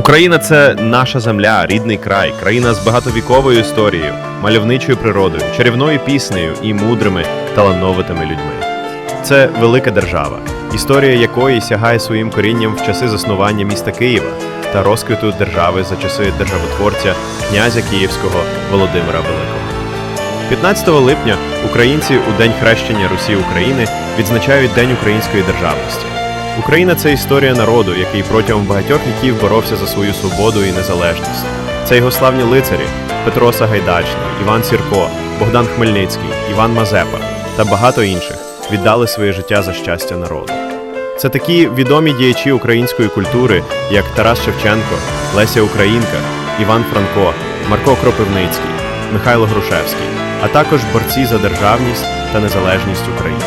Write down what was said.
Україна це наша земля, рідний край, країна з багатовіковою історією, мальовничою природою, чарівною піснею і мудрими талановитими людьми. Це велика держава, історія якої сягає своїм корінням в часи заснування міста Києва та розквіту держави за часи державотворця князя Київського Володимира Великого. 15 липня українці у День хрещення Русі України відзначають День української державності. Україна це історія народу, який протягом багатьох віків боровся за свою свободу і незалежність. Це його славні лицарі Петро Сагайдачний, Іван Сірко, Богдан Хмельницький, Іван Мазепа та багато інших віддали своє життя за щастя народу. Це такі відомі діячі української культури, як Тарас Шевченко, Леся Українка, Іван Франко, Марко Кропивницький, Михайло Грушевський, а також борці за державність та незалежність України.